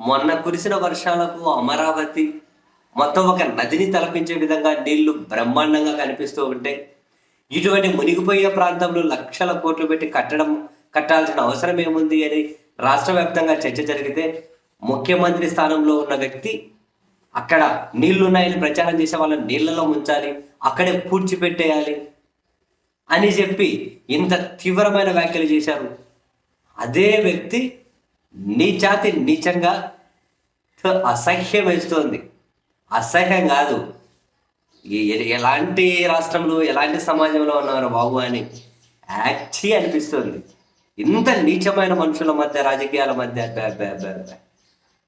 మొన్న కురిసిన వర్షాలకు అమరావతి మొత్తం ఒక నదిని తలపించే విధంగా నీళ్ళు బ్రహ్మాండంగా కనిపిస్తూ ఉంటే ఇటువంటి మునిగిపోయే ప్రాంతంలో లక్షల కోట్లు పెట్టి కట్టడం కట్టాల్సిన అవసరం ఏముంది అని రాష్ట్ర వ్యాప్తంగా చర్చ జరిగితే ముఖ్యమంత్రి స్థానంలో ఉన్న వ్యక్తి అక్కడ నీళ్ళున్నాయని ప్రచారం చేసే వాళ్ళని నీళ్ళలో ముంచాలి అక్కడే పూడ్చిపెట్టేయాలి అని చెప్పి ఇంత తీవ్రమైన వ్యాఖ్యలు చేశారు. అదే వ్యక్తి నీచాతి నీచంగా అసహ్యం వేస్తోంది. అసహ్యం కాదు. ఎలాంటి రాష్ట్రంలో ఎలాంటి సమాజంలో ఉన్నారు బాబు అని యాక్చి అనిపిస్తుంది. ఇంత నీచమైన మనుషుల మధ్య రాజకీయాల మధ్య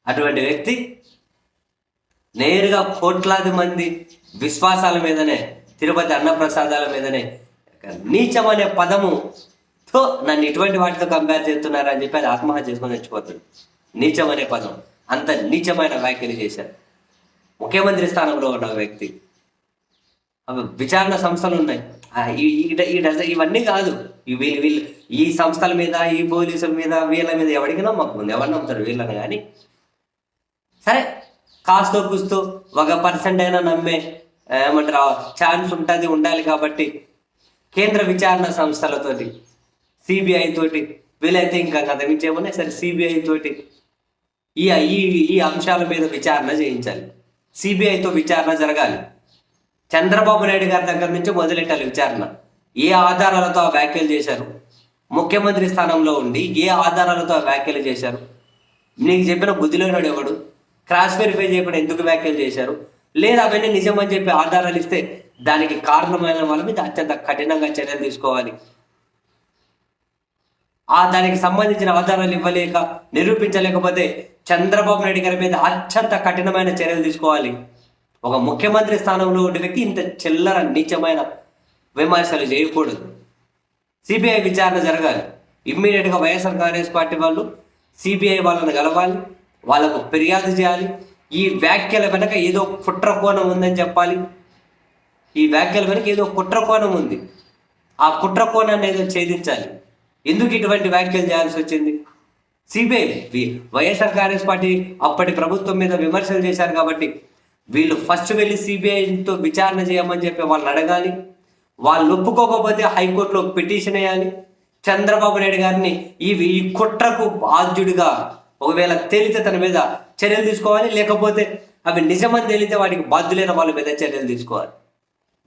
అటువంటి వ్యక్తి నేరుగా కోట్లాది మంది విశ్వాసాల మీదనే తిరుపతి అన్నప్రసాదాల మీదనే నీచం అనే పదము సో నన్ను ఇటువంటి వాటితో కంపేర్ చేస్తున్నారు అని చెప్పి అది ఆత్మహత్య చేసుకొని చచ్చిపోతుంది నీచం అనే పదం. అంత నీచమైన వ్యాఖ్యలు చేశారు. ముఖ్యమంత్రి స్థానంలో ఉన్న వ్యక్తి. విచారణ సంస్థలు ఉన్నాయి. ఇవన్నీ కాదు. ఈ వీళ్ళు వీళ్ళు ఈ సంస్థల మీద ఈ పోలీసుల మీద వీళ్ళ మీద ఎవరికి నమ్మకం ఉంది. ఎవరు నమ్ముతారు వీళ్ళని కానీ సరే. కాస్తో కూస్తో ఒక పర్సెంట్ అయినా నమ్మే ఏమంటారు ఛాన్స్ ఉంటుంది ఉండాలి కాబట్టి కేంద్ర విచారణ సంస్థలతోటి సిబిఐ తోటి. వీలైతే ఇంకా కథ ఏమన్నా సరే సిబిఐ తోటి. ఈ ఈ ఈ అంశాల మీద విచారణ చేయించాలి. సిబిఐతో విచారణ జరగాలి. చంద్రబాబు నాయుడు గారి దగ్గర నుంచి మొదలెట్టాలి విచారణ. ఏ ఆధారాలతో ఆ వ్యాఖ్యలు చేశారు? ముఖ్యమంత్రి స్థానంలో ఉండి ఏ ఆధారాలతో ఆ వ్యాఖ్యలు చేశారు? నీకు చెప్పిన బుద్ధిలోనాడు ఎవడు? క్రాస్ వెరిఫై చేయకుండా ఎందుకు వ్యాఖ్యలు చేశారు? లేదా అవన్నీ నిజమని చెప్పి ఆధారాలు ఇస్తే దానికి కారణమైన వాళ్ళ మీద అత్యంత కఠినంగా చర్యలు తీసుకోవాలి. ఆ దానికి సంబంధించిన ఆధారాలు ఇవ్వలేక నిరూపించలేకపోతే చంద్రబాబు నాయుడు గారి మీద అత్యంత కఠినమైన చర్యలు తీసుకోవాలి. ఒక ముఖ్యమంత్రి స్థానంలో ఉండే వ్యక్తి ఇంత చిల్లర నీచమైన విమర్శలు చేయకూడదు. సిబిఐ విచారణ జరగాలి. ఇమ్మీడియట్గా వైఎస్ఆర్ కాంగ్రెస్ పార్టీ వాళ్ళు సిబిఐ వాళ్ళని కలవాలి. వాళ్ళకు ఫిర్యాదు చేయాలి. ఈ వ్యాఖ్యల వెనక ఏదో కుట్ర కోణం ఉందని చెప్పాలి. ఈ వ్యాఖ్యల వెనక ఏదో కుట్ర కోణం ఉంది. ఆ కుట్ర కోణాన్ని ఏదో ఛేదించాలి. ఎందుకు ఇటువంటి వ్యాఖ్యలు చేయాల్సి వచ్చింది? సిబిఐ వైఎస్ఆర్ కాంగ్రెస్ పార్టీ అప్పటి ప్రభుత్వం మీద విమర్శలు చేశారు కాబట్టి వీళ్ళు ఫస్ట్ వెళ్ళి సిబిఐతో విచారణ చేయమని చెప్పి వాళ్ళని అడగాలి. వాళ్ళు ఒప్పుకోకపోతే హైకోర్టులో పిటిషన్ వేయాలి. చంద్రబాబు నాయుడు గారిని ఈ ఈ కుట్రకు బాధ్యుడిగా ఒకవేళ తేలితే తన మీద చర్యలు తీసుకోవాలి. లేకపోతే అవి నిజమని తేలితే వాటికి బాధ్యులైన వాళ్ళ మీద చర్యలు తీసుకోవాలి.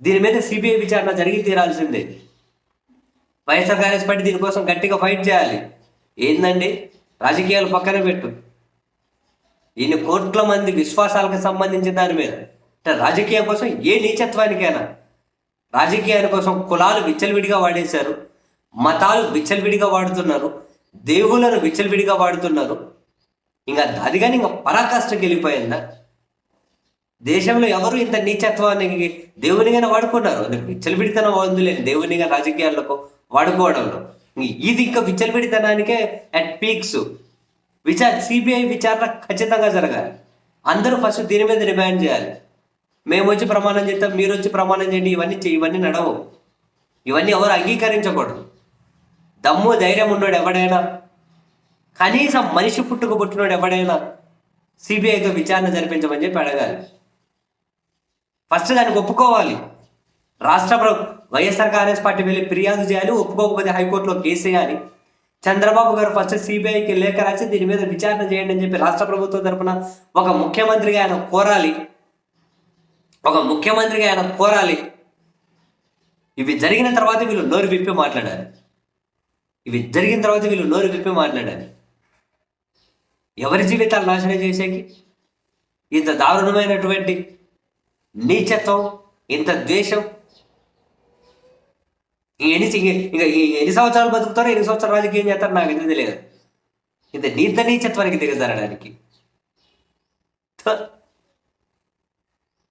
దీని మీద సిబిఐ విచారణ జరిగి తీరాల్సిందే. వైఎస్ఆర్ కాంగ్రెస్ పార్టీ దీనికోసం గట్టిగా ఫైట్ చేయాలి. ఏందండి? రాజకీయాలు పక్కన పెట్టు. ఇన్ని కోట్ల మంది విశ్వాసాలకు సంబంధించిన దాని మీద. అంటే రాజకీయం కోసం ఏ నీచత్వానికైనా. రాజకీయాల కోసం కులాలు విచ్చలవిడిగా వాడేశారు. మతాలు విచ్చలవిడిగా వాడుతున్నారు. దేవుళ్ళను విచ్చలవిడిగా వాడుతున్నారు. ఇంకా అది కానీ ఇంకా పరాకాష్ఠకి వెళ్ళిపోయిందా? దేశంలో ఎవరు ఇంత నీచత్వానికి దేవునిగానే వాడుకున్నారు. విచ్చలవిడితనం అందులేని దేవునిగా రాజకీయాలకు వాడుకోవడంలో. ఇది ఇంకా విచ్చలవిడితనానికే అట్ పీక్స్ విచార సిబిఐ విచారణ ఖచ్చితంగా జరగాలి. అందరూ ఫస్ట్ దీని మీద డిమాండ్ చేయాలి. మేము వచ్చి ప్రమాణం చేస్తాం మీరు వచ్చి ప్రమాణం చేయండి ఇవన్నీ ఇవన్నీ నడవు. ఇవన్నీ ఎవరు అంగీకరించకూడదు. దమ్ము ధైర్యం ఉన్నాడు ఎవడైనా కనీసం మనిషి పుట్టుక పుట్టినోడు ఎవడైనా సిబిఐతో విచారణ జరిపించమని చెప్పి అడగాలి. ఫస్ట్ దానికి ఒప్పుకోవాలి. రాష్ట్ర ప్ర వైఎస్ఆర్ కాంగ్రెస్ పార్టీ వెళ్ళి ఫిర్యాదు చేయాలి ఒప్పుకోకపోతే హైకోర్టులో కేసు వేయాలి. చంద్రబాబు గారు ఫస్ట్ సిబిఐకి లేఖ రాసి దీని మీద విచారణ చేయండి అని చెప్పి రాష్ట్ర ప్రభుత్వం తరపున ఒక ముఖ్యమంత్రిగా ఆయన కోరాలి. ఒక ముఖ్యమంత్రిగా ఆయన కోరాలి. ఇవి జరిగిన తర్వాత వీళ్ళు నోరు విప్పి మాట్లాడాలి. ఇవి జరిగిన తర్వాత వీళ్ళు నోరు విప్పి మాట్లాడాలి. ఎవరి జీవితాలు నాశనం చేసేకి? ఇంత దారుణమైనటువంటి నీచత్వం ఇంత ద్వేషం ఎన్ని ఇంకా ఈ ఎన్ని సంవత్సరాలు బతుకుతారో ఎన్ని సంవత్సరాలు రాజకీయం చేస్తారో నాకు ఇది తెలియదు. ఇంత నీత నీచత్వానికి దిగజారడానికి